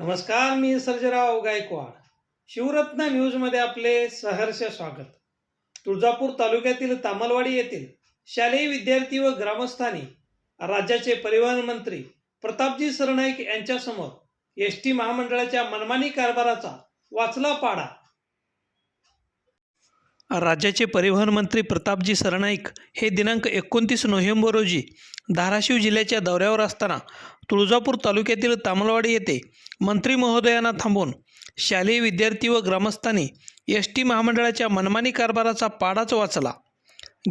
नमस्कार मी सर्जराव गायकवाड. शिवरत्न न्यूजमध्ये आपले सहर्ष स्वागत. तुळजापूर तालुक्यातील तामलवाडी येथील शालेय विद्यार्थी व ग्रामस्थांनी राज्याचे परिवहन मंत्री प्रतापजी सरनाईक यांच्यासमोर एस टी महामंडळाच्या मनमानी कारभाराचा वाचला पाडा राज्याचे परिवहन मंत्री प्रतापजी सरनाईक हे दिनांक एकोणतीस नोव्हेंबर रोजी धाराशिव जिल्ह्याच्या दौऱ्यावर असताना तुळजापूर तालुक्यातील तामलवाडी येथे मंत्री महोदयांना थांबून शालेय विद्यार्थी व ग्रामस्थांनी एस टी महामंडळाच्या मनमानी कारभाराचा पाडाच वाचला.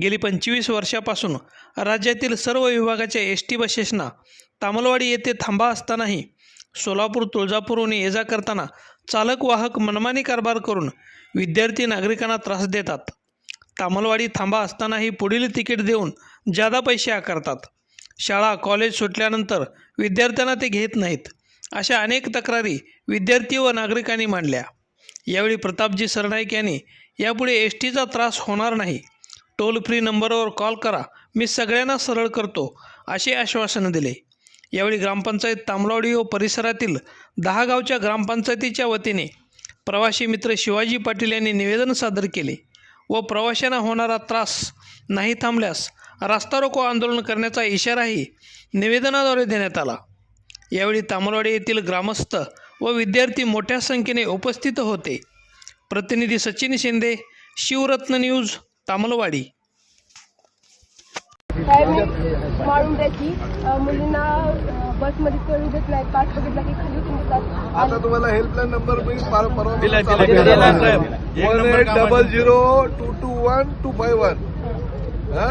गेली पंचवीस वर्षापासून राज्यातील सर्व विभागाच्या एस टी बसेसना तामलवाडी येथे थांबा असतानाही सोलापूर तुळजापूरहून ये जा करताना चालक वाहक मनमानी कारभार करून विद्यार्थी नागरिकांना त्रास देतात. तामलवाडी थांबा असतानाही पुढील तिकीट देऊन जादा पैसे आकारतात. शाळा कॉलेज सुटल्यानंतर विद्यार्थ्यांना ते घेत नाहीत. अशा अनेक तक्रारी विद्यार्थी व नागरिकांनी मांडल्या. यावेळी प्रतापजी सरनाईक यांनी यापुढे एस टीचा त्रास होणार नाही. टोल फ्री नंबरवर कॉल करा. मी सगळ्यांना सरळ करतो असे आश्वासन दिले. यावेळी ग्रामपंचायत तांबलावडी व परिसरातील दहा गावच्या ग्रामपंचायतीच्या वतीने प्रवासी मित्र शिवाजी पाटील यांनी निवेदन सादर केले व प्रवाशांना होणारा त्रास नाही थांबल्यास रास्ता रोको आंदोलन करण्याचा इशाराही निवेदनाद्वारे देण्यात आला. यावेळी तामलवाडी येथील ग्रामस्थ व विद्यार्थी मोठ्या संख्येने उपस्थित होते. प्रतिनिधी सचिन शिंदे शिवरत्न न्यूज तामलवाडी काय मी मारून द्यायची मुलींना बसमध्ये चढू देत नाही. पास बघितला की खाली उतरतात आता तुम्हाला हेल्पलाईन नंबर मी पर- परवा one number eight. Double zero two two one two five one. हा?